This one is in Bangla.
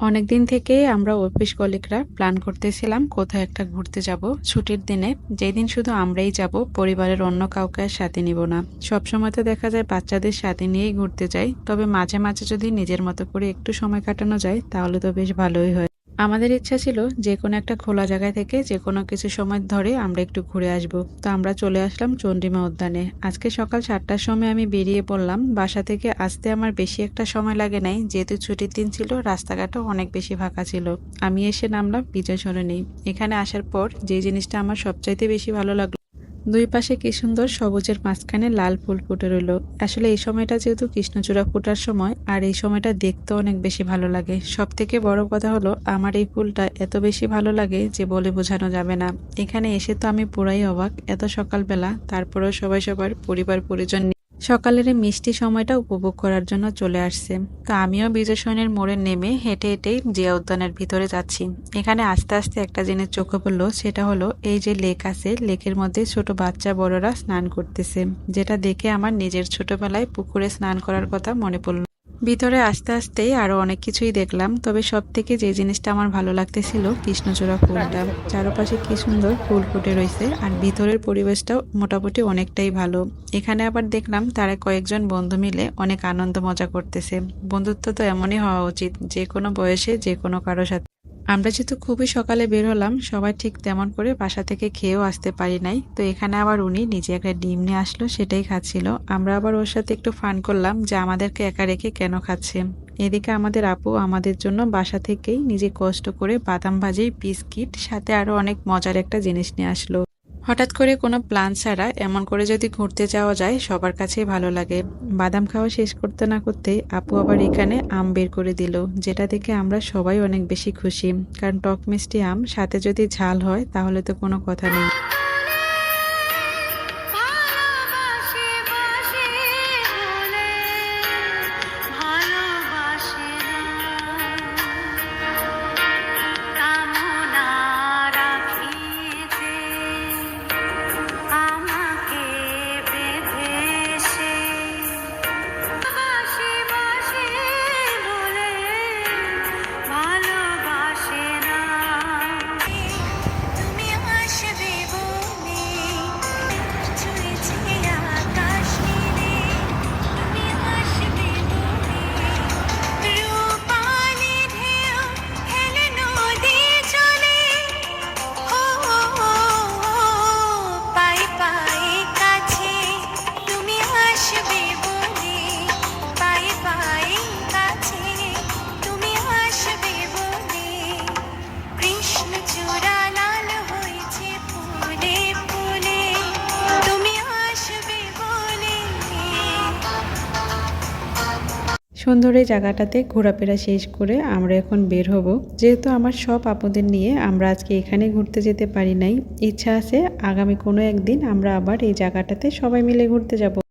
অনেকদিন থেকে আমরা অফিস কলিকরা প্ল্যান করতেছিলাম কোথায় একটা ঘুরতে যাব। ছুটির দিনে যেদিন শুধু আমরাই যাব, পরিবারের অন্য কাউকে আর সাথে নিব না। সবসময় তো দেখা যায় বাচ্চাদের সাথে নিয়েই ঘুরতে যাই, তবে মাঝে মাঝে যদি নিজের মতো করে একটু সময় কাটানো যায়, তাহলে তো বেশ ভালোই হয়। আমাদের ইচ্ছা ছিল যে কোনো একটা খোলা জায়গা থেকে যে কোনো কিছু সময় ধরে আমরা একটু ঘুরে আসব। তো আমরা চলে আসলাম চন্ডিমা উদ্যানে। আজকে সকাল সাতটার সময় আমি বেরিয়ে পড়লাম। বাসা থেকে আসতে আমার বেশি একটা সময় লাগে নাই। যেহেতু ছুটির দিন ছিল, রাস্তাঘাটও অনেক বেশি ফাঁকা ছিল। আমি এসে নামলাম বিজয় সরণি এখানে আসার পর যে জিনিসটা আমার সবচাইতে বেশি ভালো লাগল দুই পাশে কি সুন্দর সবুজের মাঝখানে লাল ফুল ফুটে রইল। আসলে এই সময়টা যেহেতু কৃষ্ণচূড়া ফোটার সময়, আর এই সময়টা দেখতে অনেক বেশি ভালো লাগে। সব থেকে বড় কথা হলো, আমার এই ফুলটা এত বেশি ভালো লাগে যে বলে বোঝানো যাবে না। এখানে এসে তো আমি পুরাই অবাক, এত সকালবেলা, তারপরেও সবাই সবার পরিবার পরিজন সকালের এই মিষ্টি সময়টা উপভোগ করার জন্য চলে আসছে। তো আমিও বিজয় সৈনের মোড়ে নেমে হেঁটে হেঁটেই জিয়া উদ্যানের ভিতরে যাচ্ছি। এখানে আস্তে আস্তে একটা জিনিস চোখে পড়ল, সেটা হলো এই যে লেক আছে, লেকের মধ্যে ছোট বাচ্চা বড়রা স্নান করতেছে, যেটা দেখে আমার নিজের ছোটবেলায় পুকুরে স্নান করার কথা মনে পড়ল। ভিতরে আস্তে আস্তেই আরও অনেক কিছুই দেখলাম, তবে সব থেকে যে জিনিসটা আমার ভালো লাগতেছিল কৃষ্ণচূড়া ফুলটা। চারপাশে কি সুন্দর ফুল ফুটে রয়েছে, আর ভিতরের পরিবেশটাও মোটামুটি অনেকটাই ভালো। এখানে আবার দেখলাম তারা কয়েকজন বন্ধু মিলে অনেক আনন্দ মজা করতেছে। বন্ধুত্ব তো এমনই হওয়া উচিত, যে কোনো বয়সে যে কোনো কারও সাথে আমরা যেহেতু খুবই সকালে বের হলাম, সবাই ঠিক তেমন করে বাসা থেকে খেয়েও আসতে পারি নাই। তো এখানে আবার উনি নিজে একটা ডিম নিয়ে আসলো, সেটাই খাচ্ছিল। আমরা আবার ওর সাথে একটু ফান করলাম যে আমাদেরকে একা রেখে কেন খাচ্ছে। এদিকে আমাদের আপু আমাদের জন্য বাসা থেকেই নিজে কষ্ট করে বাদাম ভাজি, বিস্কিট, সাথে আরও অনেক মজার একটা জিনিস নিয়ে আসলো। হঠাৎ করে কোনো প্ল্যান ছাড়া এমন করে যদি ঘুরতে যাওয়া যায়, সবার কাছেই ভালো লাগে। বাদাম খাওয়া শেষ করতে না করতে আপু আবার এখানে আম বের করে দিল, যেটা দেখে আমরা সবাই অনেক বেশি খুশি। কারণ টক মিষ্টি আম, সাথে যদি ঝাল হয়, তাহলে তো কোনো কথা নেই। সুন্দর এই জায়গাটাতে ঘোরাফেরা শেষ করে আমরা এখন বের হব। যেহেতু আমার সব আপদের নিয়ে আমরা আজকে এখানে ঘুরতে যেতে পারি নাই, ইচ্ছা আছে আগামী কোনো একদিন আমরা আবার এই জায়গাটাতে সবাই মিলে ঘুরতে যাব।